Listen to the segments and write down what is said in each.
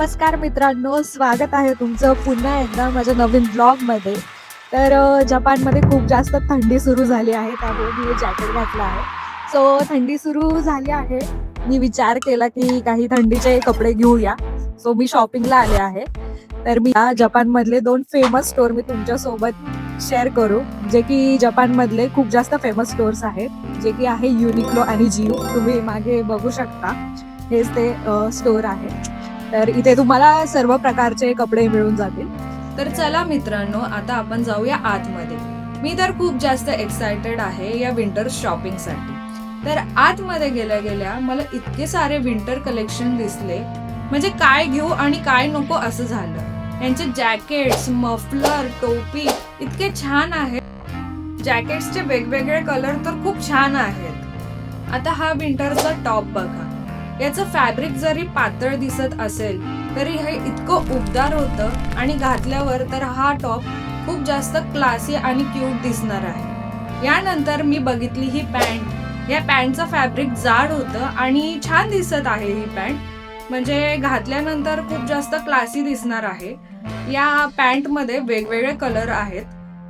नमस्कार मित्रांनो स्वागत आहे तुमचं पुन्हा एकदा माझ्या नवीन ब्लॉगमध्ये. तर जपानमध्ये खूप जास्त थंडी सुरू झाली आहे त्यामुळे मी जॅकेट घातलं आहे. सो थंडी सुरू झाली आहे. मी विचार केला की काही थंडीचे कपडे घेऊया. सो मी शॉपिंगला आले आहे. तर मी या जपानमधले दोन फेमस स्टोअर मी तुमच्यासोबत शेअर करू जे की जपानमधले खूप जास्त फेमस स्टोअर्स आहेत जे की आहे युनिक्लो आणि जिओ तुम्ही मागे बघू शकता. हेच ते स्टोअर आहे. तर इथे तुम्हाला सर्व प्रकारचे कपडे मिळून जातील. तर चला मित्रांनो आता आपण जाऊया आतमध्ये. मी तर खूप जास्त एक्सायटेड आहे या विंटर शॉपिंगसाठी तर आतमध्ये गेल्या गेल्या मला इतके सारे विंटर कलेक्शन दिसले. म्हणजे काय घेऊ आणि काय नको असं झालं. यांचे जॅकेट्स मफलर टोपी इतके छान आहेत. जॅकेट्सचे वेगवेगळे कलर तर खूप छान आहेत. आता हा विंटरचा टॉप बघा. याचं फॅब्रिक जरी पातळ दिसत असेल तरी हे इतकं उबदार होतं आणि घातल्यावर तर हा टॉप खूप जास्त क्लासी आणि क्यूट दिसणार आहे. यानंतर मी बघितली ही पॅन्ट या पॅन्टचं फॅब्रिक जाड होतं आणि छान दिसत आहे ही पॅन्ट म्हणजे घातल्यानंतर खूप जास्त क्लासी दिसणार आहे. या पॅन्टमध्ये वेगवेगळे कलर आहेत.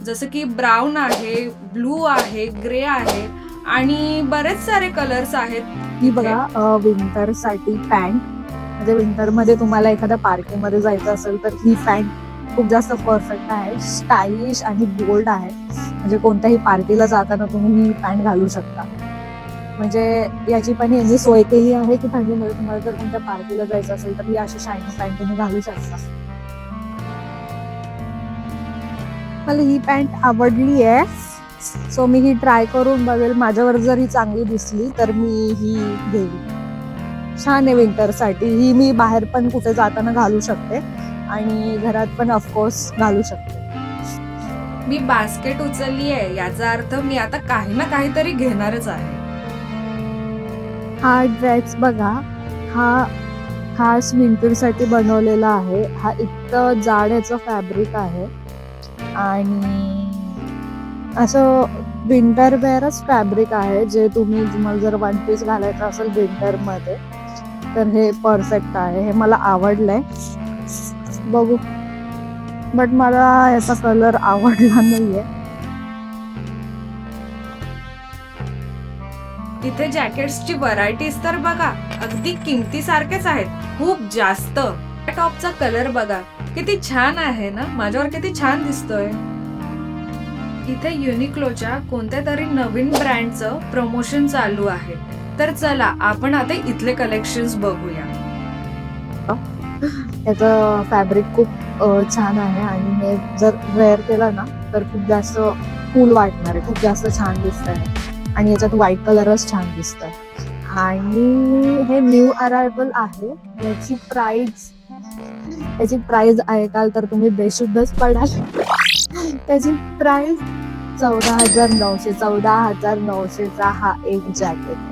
जसं की ब्राऊन आहे ब्लू आहे ग्रे आहे आणि बरेच सारे कलर्स आहेत. ही बघा विंटरसाठी पॅन्ट म्हणजे विंटरमध्ये तुम्हाला एखाद्या पार्टीमध्ये जायचं असेल तर ही पॅन्ट खूप जास्त परफेक्ट आहे स्टायलिश आणि बोल्ड आहे. म्हणजे कोणत्याही पार्टीला जाताना तुम्ही ही पॅन्ट घालू शकता. म्हणजे याची पण यांनी सोय केली आहे की थंडीमध्ये तुम्हाला जर कोणत्या पार्टीला जायचं असेल तर ही अशी शायनी पॅन्ट तुम्ही घालू शकता. मला ही पॅन्ट आवडली आहे. सो मी ही ट्राय करून बघेल. माझ्यावर जर ही चांगली दिसली तर मी ही घेईल. छान आहे विंटरसाठी ही मी बाहेर पण कुठे जाताना घालू शकते. आणि घरात पण ऑफकोर्स घालू शकते. मी बास्केट उचलली आहे. याचा अर्थ मी आता काही ना काहीतरी घेणारच आहे. हा ड्रेस बघा. हा खास विंटरसाठी बनवलेला आहे. हा इतकं जाड याचं फॅब्रिक आहे. आणि असं विंटर वेअरच फॅब्रिक आहे जे तुम्ही तुम्हाला जर वन पीस घालायचं असेल विंटरमध्ये तर हे परफेक्ट आहे हे मला आवडलंय. बघू. बट मला याचा कलर आवडला नाहीये. इथे जॅकेट्सची व्हरायटीज तर बघा अगदी किमतीसारखेच आहेत खूप जास्त. टॉपचा कलर बघा किती छान आहे ना? माझ्यावर किती छान दिसतोय. इथे युनिक्लोच्या कोणत्या तरी नवीन ब्रँडचं प्रमोशन चालू आहे. तर चला आपण आता इथले कलेक्शन्स बघूया. याचं फॅब्रिक खूप छान आहे आणि हे जर वेअर केलं ना तर खूप जास्त कूल वाटणार आहे. खूप जास्त छान दिसत आहे आणि याच्यात व्हाईट कलरच छान दिसत आहे आणि हे न्यू अरायवल आहे. याची प्राइस याची प्राइस ऐकाल तर तुम्ही बेशुद्धच पडाल. त्याची प्राइस चौदा हजार नऊशे चौदा हजार नऊशेचा हा एक जॅकेट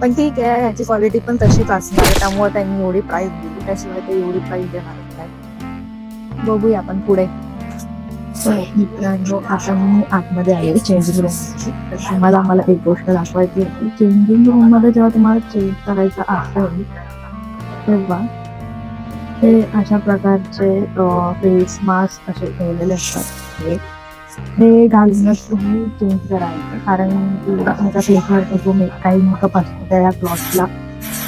पण ठीक आहे याची क्वालिटी पण तशीच असणार आहे त्यामुळे त्यांनी एवढी प्राइस दिली. त्याशिवाय ते एवढी प्राइस देणार नाही. बघूया आपण पुढे. हो, मित्रांनो आता मी आतमध्ये आले चेंजिंग रूम तुम्हाला आम्हाला एक गोष्ट दाखवायची चेंजिंग रूममध्ये जेव्हा तुम्हाला चेंज करायचं असेल तेव्हा हे अशा प्रकारचे फेस मास्क असे ठेवलेले असतात. हे हे घालूनच तुम्ही चेंज करायचं कारण की तुमच्या फेसवर जो मे- काही मेकअप असतो त्या क्लॉथला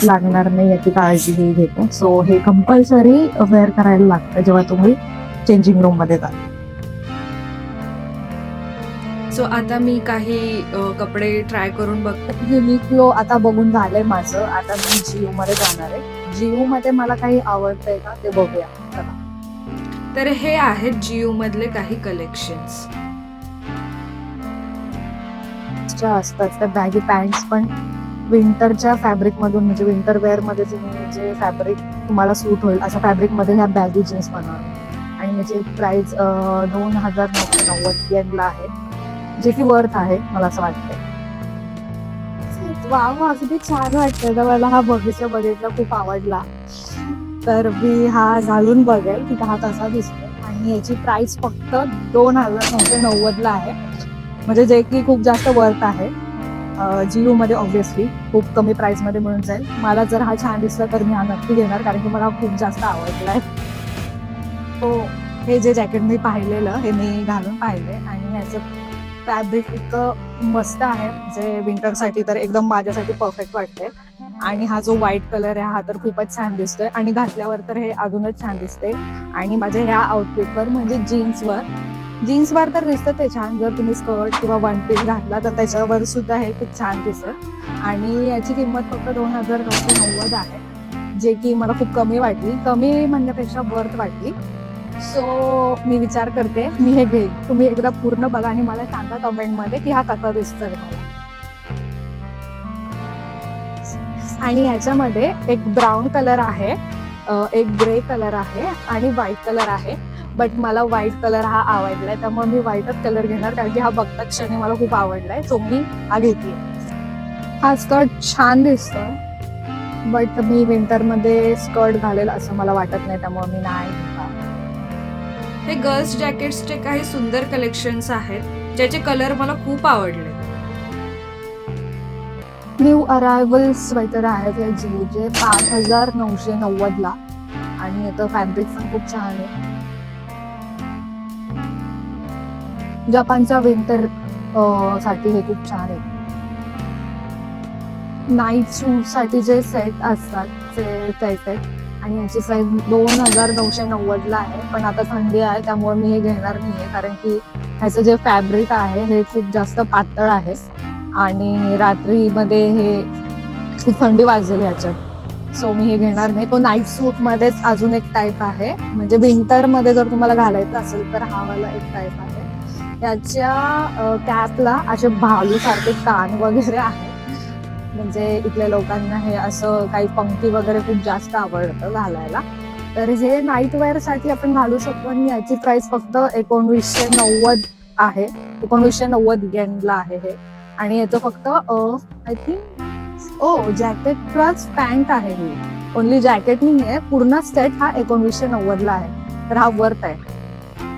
लागणार नाही याची काळजी घेते घेतो. सो हे कंपल्सरी वेअर करायला लागतं जेव्हा तुम्ही चेंजिंग रूममध्ये जाता. सो आता मी काही कपडे ट्राय करून बघ युनिक्लो आता बघून झालंय माझं. आता मी जिओ मध्ये जाणार आहे. जिओ मध्ये मला काही आवडतंय का ते बघूया. चला. तर हे आहेत जिओ मधले काही कलेक्शन्स असतात त्या बॅगी पॅन्ट्स पण विंटरच्या फॅब्रिक मधून म्हणजे विंटर वेअरमध्ये तुम्ही जे फॅब्रिक तुम्हाला सूट होईल अशा फॅब्रिकमध्ये ह्या बॅगी जीन्स बनवा आणि याची प्राइस दोन हजार नऊशे नव्वद येनला आहे. जे की वर्थ आहे मला असं वाटतंय. वा वा छान वाटतंय. तर मला हा बगीचा बजेटला खूप आवडला. तर मी हा घालून बघेल की हा तसा दिसतो आणि याची प्राइस फक्त दोन हजार नऊशे नव्वदला आहे. म्हणजे जे की खूप जास्त वर्थ आहे. जिओ मध्ये ऑब्व्हियसली खूप कमी प्राइसमध्ये मिळून जाईल. मला जर हा छान दिसला तर मी हा नक्की घेणार कारण की मला खूप जास्त आवडलाय. तो हे जे जॅकेट मी पाहिलेलं हे मी घालून पाहिले. आणि ह्याचं फॅब्रिक इतकं मस्त आहे जे विंटरसाठी तर एकदम माझ्यासाठी परफेक्ट वाटते आणि हा जो व्हाईट कलर आहे हा तर खूपच छान दिसतोय. आणि घातल्यावर तर हे अजूनच छान दिसते आणि माझ्या ह्या आउटफिटवर म्हणजे जीन्सवर जीन्सवर तर दिसतं ते छान. जर तुम्ही स्कर्ट किंवा वन पीस घातला तर त्याच्यावर सुद्धा हे खूप छान दिसत. आणि याची किंमत फक्त दोन हजार नऊशे नव्वद आहे जे की मला खूप कमी वाटली. कमी म्हणण्यापेक्षा वर्थ वाटली. सो मी विचार करते. मी हे घेईन तुम्ही एकदा पूर्ण बघा आणि मला सांगा कमेंटमध्ये की हा कसा दिसतोय. मला आणि ह्याच्यामध्ये एक ब्राऊन कलर आहे. एक ग्रे कलर आहे आणि व्हाईट कलर आहे. बट मला व्हाईट कलर हा आवडलाय. त्यामुळे मी व्हाईटच कलर घेणार कारण की हा बघता क्षणी मला खूप आवडलाय. सो मी हा घेतली हा स्कर्ट छान दिसतोय. बट मी विंटरमध्ये स्कर्ट घालेल असं मला वाटत नाही. त्यामुळे मी नाही. ते हे गर्ल्स जॅकेट्सचे काही सुंदर कलेक्शन्स आहेत ज्याचे कलर मला खूप आवडले. न्यू अरायवल स्वेटर आहेत हे जे पाच हजार नऊशे नव्वद ला आणि आता फॅब्रिक पण खूप छान आहे. जपानच्या विंटरसाठी हे खूप छान आहे. नाईट सूटसाठी जे सेट असतात ते सेट आहेत आणि याची साईज दोन हजार नऊशे नव्वद ला आहे. पण आता थंडी आहे त्यामुळे मी हे घेणार नाहीये. कारण की ह्याचं जे फॅब्रिक आहे हे खूप जास्त पातळ आहे. आणि रात्रीमध्ये हे खूप थंडी वाजलेली ह्याच्यात सो मी हे घेणार नाही. तो नाईट सूट मध्येच अजून एक टाईप आहे. म्हणजे विंटरमध्ये जर तुम्हाला घालायचं असेल तर हा वाला एक टाईप आहे. त्याच्या कॅपला असे भालू सारखे कान वगैरे आहे म्हणजे इथल्या लोकांना हे असं काही पंक्ती वगैरे खूप जास्त आवडतं घालायला. तर हे नाईट वेअरसाठी आपण घालू शकतो आणि याची प्राइस फक्त एकोणवीसशे नव्वद आहे. एकोणवीसशे नव्वद गेनला आहे हे. आणि याचं फक्त आय थिंक ओ जॅकेट प्लस पॅन्ट आहे ही. ओनली जॅकेट नाही आहे पूर्ण सेट हा एकोणवीसशे नव्वद ला आहे. तर हा वर्थ आहे.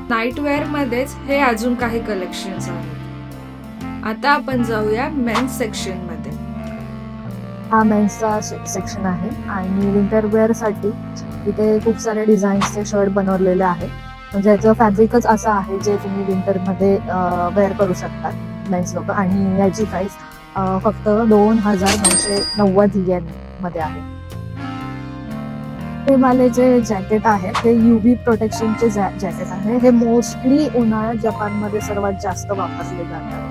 नाईट वेअर मध्येच हे अजून काही कलेक्शन्स आहेत. आता आपण जाऊया मेन्स सेक्शनमध्ये. हा मेन्सचा सेक्शन आहे आणि विंटर वेअरसाठी इथे खूप सारे डिझाईन्सचे शर्ट बनवलेले आहेत. म्हणजे याचं फॅब्रिकच असं आहे जे तुम्ही विंटरमध्ये वेअर करू शकतात मेन्स लोक. आणि याची प्राईस फक्त दोन हजार नऊशे नव्वद येन मध्ये आहे. हे वाले जे जॅकेट आहे ते युव्ही प्रोटेक्शनचे जॅकेट आहे. हे मोस्टली उन्हाळ्यात जपानमध्ये सर्वात जास्त वापरले जातात.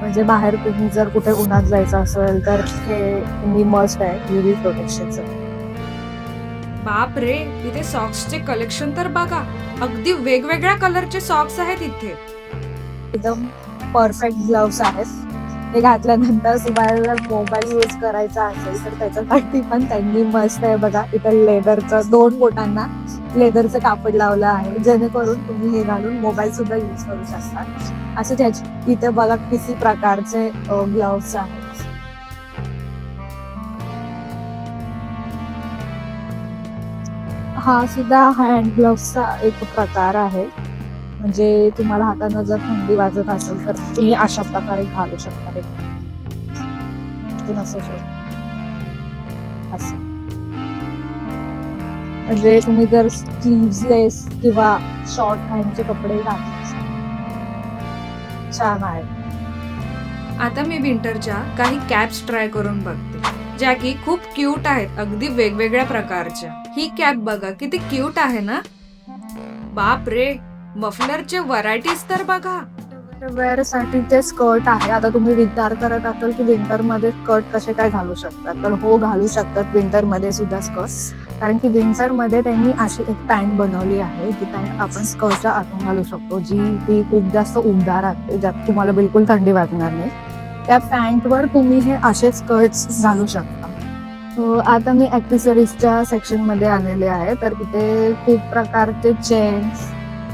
म्हणजे बाहेर तुम्ही जर कुठे उन्हात जायचं असेल तर हे तुम्ही मस्ट आहे युव्ही प्रोटेक्शनचं बाप रे इथे सॉक्सचे कलेक्शन तर बघा. अगदी वेगवेगळ्या कलरचे सॉक्स आहेत इथे. एकदम परफेक्ट ग्लव्स आहेत. हे घातल्यानंतर तुम्हाला जर मोबाईल यूज करायचा असेल तर त्याच्यासाठी पण त्यांनी मस्त आहे बघा. इथं लेदरचं दोन बोटांना लेदरचं कापड लावलं आहे. जेणेकरून तुम्ही हे घालून मोबाईल सुद्धा यूज करू शकता. असं त्याचे इथे बघा किती प्रकारचे ग्लव्स आहेत. हा सुद्धा हँड ग्लव्सचा एक प्रकार आहे. म्हणजे तुम्हाला हातानं जर थंडी वाजत असेल तर तुम्ही अशा प्रकारे घालू शकता. असं. असं. म्हणजे तुम्ही जर स्लीव्हलेस किंवा शॉर्ट हँडचे कपडे घातले. छान आहे. आता मी विंटरच्या काही कॅप्स ट्राय करून बघते ज्या की खूप क्यूट आहेत अगदी वेगवेगळ्या प्रकारच्या. ही कॅप बघा किती क्यूट आहे ना? बाप रे मफलरचे व्हरायटीज तर बघा. वेअरसाठी ते स्कर्ट आहे. आता तुम्ही विचार करत असाल की विंटरमध्ये स्कर्ट कसे काय घालू शकतात? तर हो घालू शकतात विंटरमध्ये सुद्धा स्कर्ट. कारण की विन्सरमध्ये त्यांनी अशी एक पॅन्ट बनवली आहे ती पॅन्ट आपण स्कर्टच्या आतून घालू शकतो जी ती खूप जास्त उबदार असते ज्यात तुम्हाला बिलकुल थंडी वाजणार नाही. त्या पॅन्टवर तुम्ही हे असे स्कर्ट्स घालू शकता. आता मी ऍक्सेसरीजच्या सेक्शनमध्ये आलेले आहे तर इथे खूप प्रकारचे चेन्स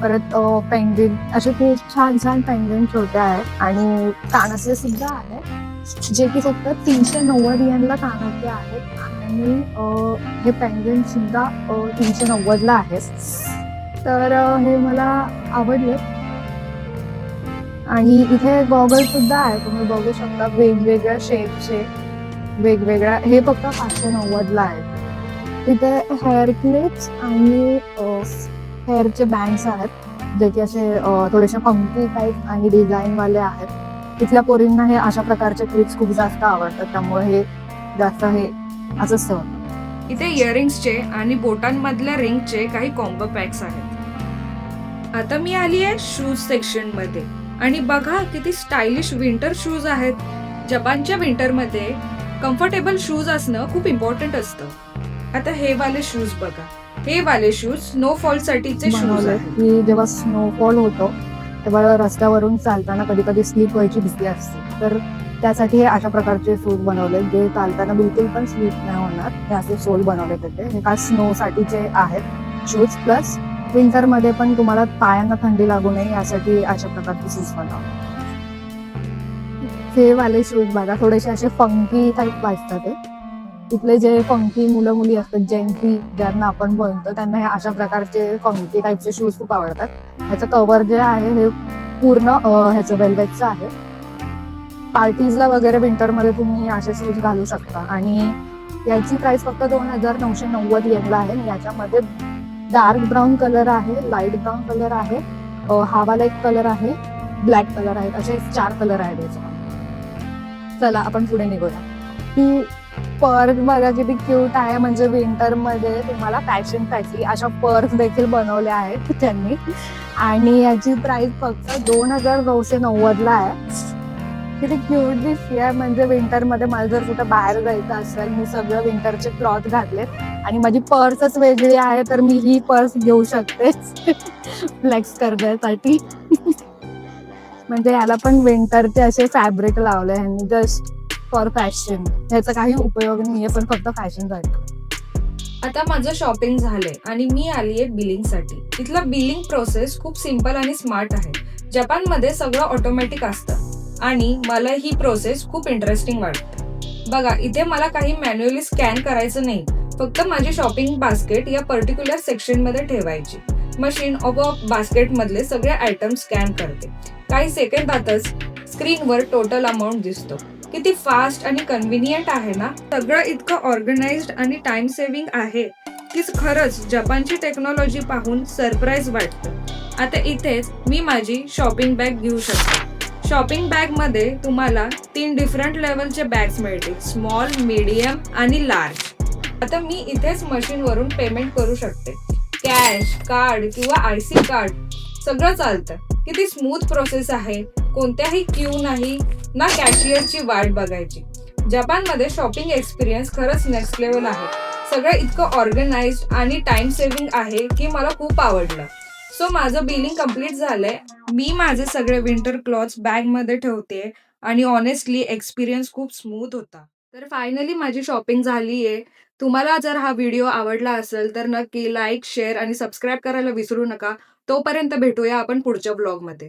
परत पेंडेंट असे खूप छान छान पेंडेंट छोटे आहेत आणि कानातले सुद्धा आहेत. जे की फक्त तीनशे नव्वद यांना कानातले आहेत. आणि हे पेंडेंट सुद्धा तीनशे नव्वदला आहे तर हे मला आवडले. आणि इथे गॉगल सुद्धा आहे. तुम्ही बघू शकता वेगवेगळ्या शेपचे वेगवेगळ्या हे फक्त पाचशे नव्वदला आहे तिथे हेअर क्लिप्स आणि हेअरचे बँड्स आहेत. जे की असे थोडेसे पंक्ती टाईप आणि डिझाईन वाले आहेत. तिथल्या पोरींना हे अशा प्रकारचे क्लिप्स खूप जास्त आवडतात. त्यामुळे हे जास्त हे असंच ठेवतात इथे इयरिंग्सचे आणि बोटांमधल्या रिंगचे काही कॉम्बो पॅक्स आहेत. आता मी आली आहे शूज सेक्शनमध्ये. आणि बघा किती स्टायलिश विंटर शूज आहेत. जपानच्या विंटरमध्ये कम्फर्टेबल शूज असणं खूप इम्पॉर्टंट असतं. आता हे वाले शूज बघा. हे वाले शूज स्नोफॉल साठीचे शूज आहेत. जेव्हा स्नोफॉल होतो तेव्हा रस्त्यावरून चालताना कधी कधी स्लीप व्हायची भीती असते. तर त्यासाठी हे अशा प्रकारचे सोल बनवले जे चालताना बिलकुल पण स्लीप नाही होणार. हे असे सोल बनवले त्याचे हे का स्नो साठीचे आहेत. शूज प्लस विंटरमध्ये पण तुम्हाला पायांना थंडी लागू नये यासाठी अशा प्रकारचे शूज बनवले हे वाले शूज बघा थोडेसे असे फंकी टाईप वाजतात ते. तिथले जे फंकी मुलं मुली असतात जेंटी ज्यांना आपण बोलतो त्यांना हे अशा प्रकारचे फंकी टाईपचे शूज खूप आवडतात. ह्याचं कवर जे आहे हे पूर्ण ह्याचं वेलवेटचं आहे. पार्टीजला वगैरे विंटरमध्ये तुम्ही असे शूज घालू शकता. आणि याची प्राइस फक्त दोन हजार नऊशे नव्वद येतला आहे. याच्यामध्ये डार्क ब्राऊन कलर आहे लाइट ब्राऊन कलर आहे हावाला एक कलर आहे ब्लॅक कलर आहे असे चार कलर आहेत याच्यामध्ये. चला आपण पुढे निघूया. की पर्स बघा किती क्यूट आहे. म्हणजे विंटरमध्ये तुम्हाला फॅशनसाठी अशा पर्स देखील बनवल्या आहेत त्यांनी. आणि याची प्राइस फक्त दोन हजार नऊशे नव्वद ला आहे. किती क्यूट दिसते आहे म्हणजे विंटरमध्ये मला जर कुठं बाहेर जायचं असेल मी सगळं विंटरचे क्लॉथ घातले. आणि माझी पर्सच वेगळी आहे तर मी ही पर्स घेऊ शकते. फ्लेक्स करण्यासाठी. म्हणजे याला पण विंटरचे असे फॅब्रिक लावले ह्यांनी. जस्ट फॉर फॅशन ह्याचा काही उपयोग नाहीये पण फक्त फॅशन फॅशनसाठी आता माझं शॉपिंग झालंय आणि मी आली आहे बिलिंगसाठी. इथला बिलिंग प्रोसेस खूप सिंपल आणि स्मार्ट आहे. जपानमध्ये सगळं ऑटोमॅटिक असतं. आणि मला ही प्रोसेस खूप इंटरेस्टिंग वाटते. बघा इथे मला काही मॅन्युअली स्कॅन करायचं नाही. फक्त माझी शॉपिंग बास्केट या पर्टिक्युलर सेक्शनमध्ये ठेवायची. मशीन ऑफ बास्केट मधले सगळे आयटम स्कॅन करते. काही सेकंदातच स्क्रीनवर टोटल अमाऊंट दिसतो. किती फास्ट आणि कन्व्हिनियंट आहे ना? सगळं इतकं ऑर्गनाइज्ड आणि टाइम सेव्हिंग आहे. की खरंच जपानची टेक्नॉलॉजी पाहून सरप्राईज वाटतं. आता इथेच मी माझी शॉपिंग बॅग घेऊ शकते. शॉपिंग बॅगमध्ये तुम्हाला तीन डिफरंट लेवलचे बॅग्स मिळतील. स्मॉल मीडियम आणि लार्ज आता मी इथेच मशीनवरून पेमेंट करू शकते. कॅश कार्ड किंवा आय सी कार्ड सगळं चालतं. किती स्मूथ प्रोसेस आहे. कोणत्याही क्यू नाही. ना कॅशियरची वाट बघायची. जपानमध्ये शॉपिंग एक्सपिरियन्स खरंच नेक्स्ट लेवल आहे. सगळं इतकं ऑर्गनाइज आणि टाइम सेव्हिंग आहे की मला खूप आवडलं. सो माझं बिलिंग कंप्लीट झालंय. मी माझे सगळे विंटर क्लॉथ्स बॅगमध्ये ठेवते आणि ऑनेस्टली एक्सपिरियन्स खूप स्मूथ होता. तर फायनली माझी शॉपिंग झाली आहे तुम्हाला जर हा व्हिडिओ आवडला असेल तर नक्की लाईक शेअर आणि सबस्क्राईब करायला विसरू नका. तोपर्यंत भेटूया आपण पुढच्या ब्लॉगमध्ये